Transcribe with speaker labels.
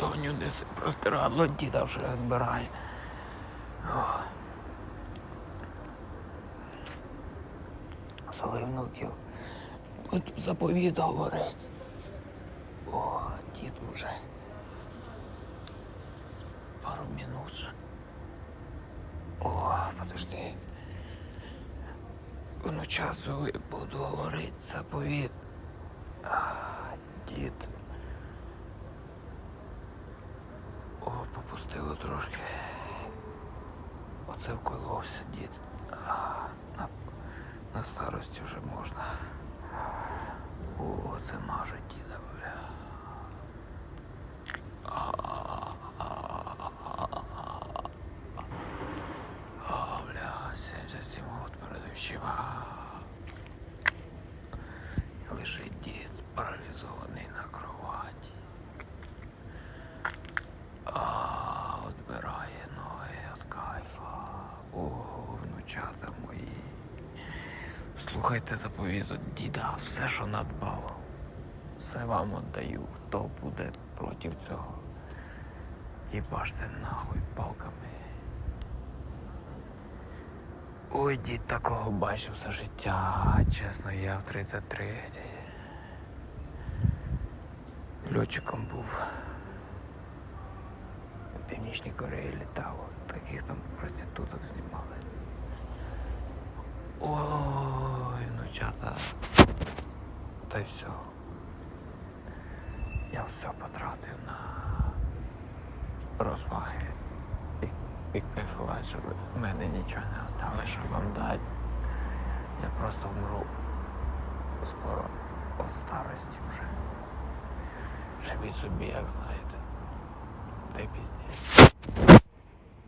Speaker 1: Соню неси простирадло, діда вже відбирає. О. Своїх внуків. От заповіт говорить. О, дід уже. Пару минут. О, подожди. Ну, часу буду говорити заповіт. А, дід. О, попустило трошки. Оце вколовся дід. А, на, на старості вже можна. О, це маже діда, бля. О, бля, 77 год передавчив. Лежить дід, паралізований на кроваті. А, відбирає ноги від кайфа. Ого, внучата мої. Слухайте заповіт від діда, все, що надбав. Все вам віддаю, хто буде проти цього. І бачте нахуй палками. Ой, дід такого бачив все життя. Чесно, я в 33 льотчиком був. В Північній Кореї літав. Таких там проституток знімали. Ой, внучата. Та й все. Я все потратив на розваги і, і кайфувати, щоб мене нічого не осталось, щоб вам дати. Я просто вмру скоро від старості вже. Живіть собі, як знаєте. Й піздець.